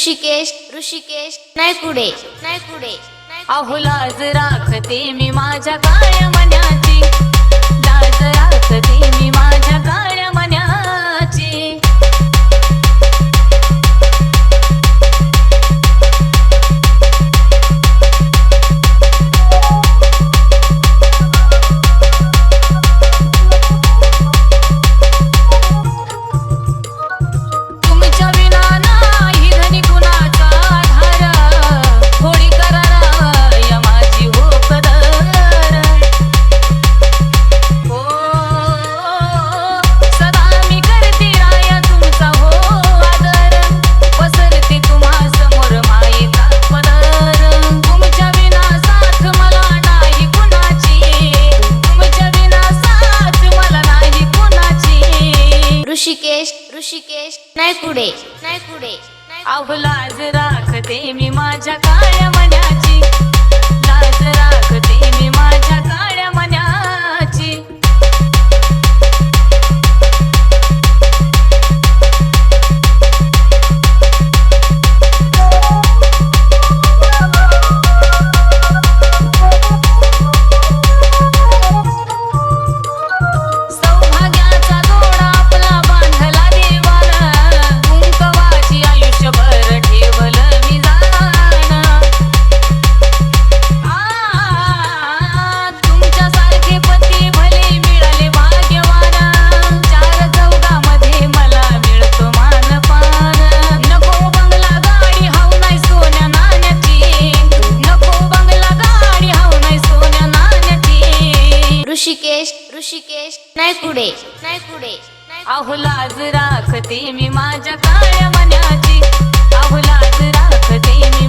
ऋषिकेश ऋषिकेश नाही पुढे नाही पुढे. अहो लाज राखते मी माझ्या काय मन्याची लाज राखते मी माझ्या ऋषिकेश ऋषिकेश नाही पुढे नाही पुढे. अहो लाज राखते मी माझ्या काय मन्याची लाज राख ऋषिकेश ऋषिकेश नाही पुढे नाही पुढे अहो लाज राखते मी माझ्या काळ्या मन्याची अहो लाज राखते मी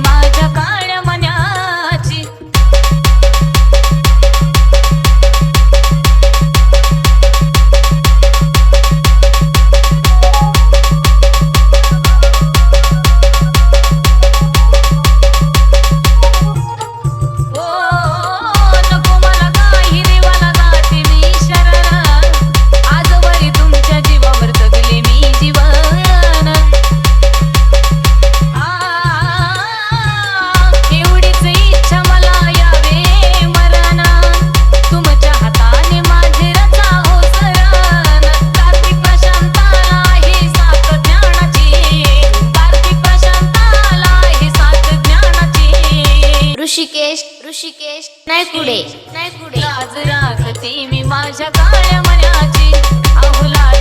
ऋषिकेश. नाही पुढे. नाही पुढे. लाज राखते मी माझ्या काळ्या लाज राखते